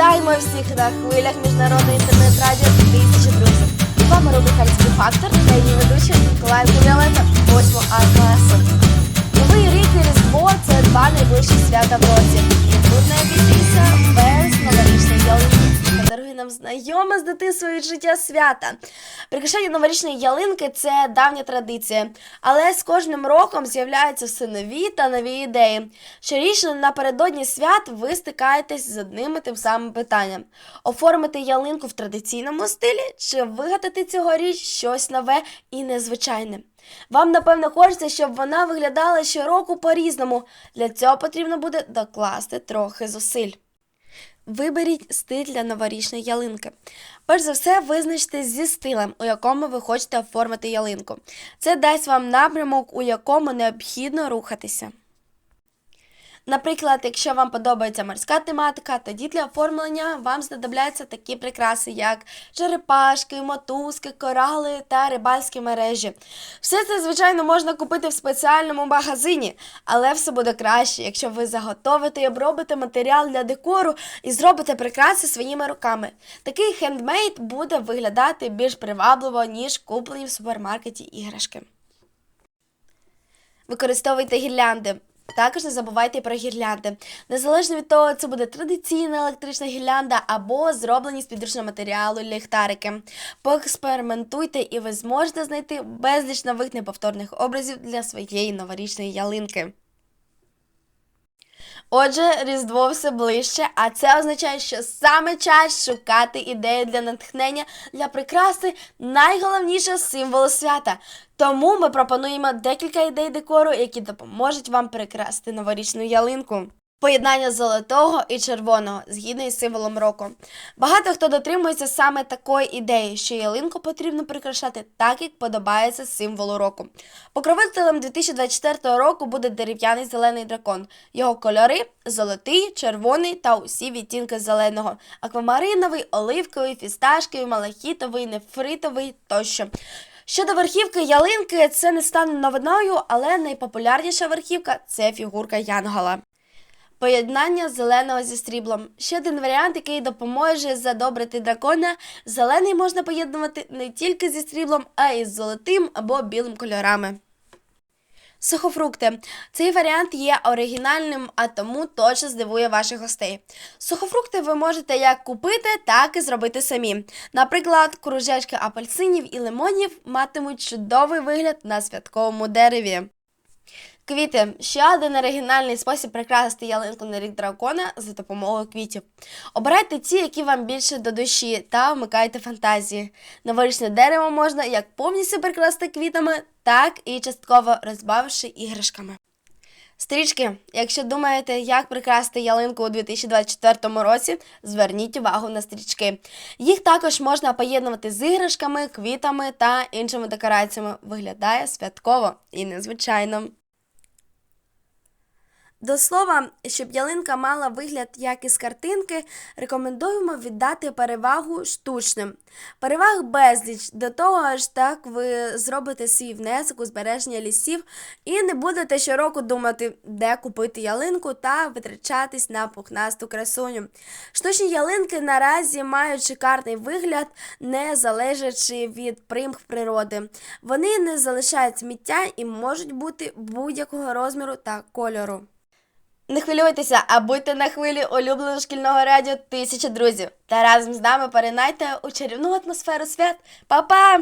Вітаємо всіх на хвилях міжнародної інтернет-радіо 1000 друзів. З вами рубрика «Людський фактор та її ведуча Миколаївка Віолета, 8 А класу. Новий рік і Різдво це два найближчі свята в році. Тут не обійтися без нам знайоме з дитинства від життя свята. Прикрашання новорічної ялинки це давня традиція, але з кожним роком з'являються все нові та нові ідеї. Щорічно напередодні свят ви стикаєтесь з одним і тим самим питанням: оформити ялинку в традиційному стилі чи вигадати цьогоріч щось нове і незвичайне. Вам, напевно, хочеться, щоб вона виглядала щороку по-різному. Для цього потрібно буде докласти трохи зусиль. Виберіть стиль для новорічної ялинки. Перш за все, визначте зі стилем, у якому ви хочете оформити ялинку. Це дасть вам напрямок, у якому необхідно рухатися. Наприклад, якщо вам подобається морська тематика, тоді для оформлення вам знадобляться такі прикраси, як черепашки, мотузки, корали та рибальські мережі. Все це, звичайно, можна купити в спеціальному магазині, але все буде краще, якщо ви заготовите і обробите матеріал для декору і зробите прикраси своїми руками. Такий хендмейд буде виглядати більш привабливо, ніж куплені в супермаркеті іграшки. Використовуйте гірлянди. Також не забувайте про гірлянди. Незалежно від того, це буде традиційна електрична гірлянда або зроблені з підручного матеріалу ліхтарики. Поекспериментуйте, і ви зможете знайти безліч нових неповторних образів для своєї новорічної ялинки. Отже, Різдво все ближче, а це означає, що саме час шукати ідеї для натхнення для прикраси найголовнішого символу свята. Тому ми пропонуємо декілька ідей декору, які допоможуть вам прикрасити новорічну ялинку. Поєднання золотого і червоного згідно із символом року. Багато хто дотримується саме такої ідеї, що ялинку потрібно прикрашати так, як подобається символу року. Покровителем 2024 року буде дерев'яний зелений дракон. Його кольори золотий, червоний та усі відтінки зеленого, аквамариновий, оливковий, фісташковий, малахітовий, нефритовий тощо. Щодо верхівки ялинки, це не стане новиною, але найпопулярніша верхівка це фігурка Янгола. Поєднання зеленого зі сріблом. Ще один варіант, який допоможе задобрити дракона. Зелений можна поєднувати не тільки зі сріблом, а й з золотим або білим кольорами. Сухофрукти. Цей варіант є оригінальним, а тому точно здивує ваших гостей. Сухофрукти ви можете як купити, так і зробити самі. Наприклад, кружечки апельсинів і лимонів матимуть чудовий вигляд на святковому дереві. Квіти ще один оригінальний спосіб прикрасити ялинку на рік дракона за допомогою квітів. Обирайте ті, які вам більше до душі, та вмикайте фантазії. Новорічне дерево можна як повністю прикрасити квітами, так і частково розбавивши іграшками. Стрічки, якщо думаєте, як прикрасити ялинку у 2024 році, зверніть увагу на стрічки. Їх також можна поєднувати з іграшками, квітами та іншими декораціями. Виглядає святково і незвичайно. До слова, щоб ялинка мала вигляд як із картинки, рекомендуємо віддати перевагу штучним. Переваг безліч, до того ж так ви зробите свій внесок у збереження лісів і не будете щороку думати, де купити ялинку та витрачатись на пухнасту красуню. Штучні ялинки наразі мають шикарний вигляд, не залежачи від примх природи. Вони не залишають сміття і можуть бути будь-якого розміру та кольору. Не хвилюйтеся, а будьте на хвилі улюбленого шкільного радіо тисяча друзів. Та разом з нами перенайте у чарівну атмосферу свят. Па-па!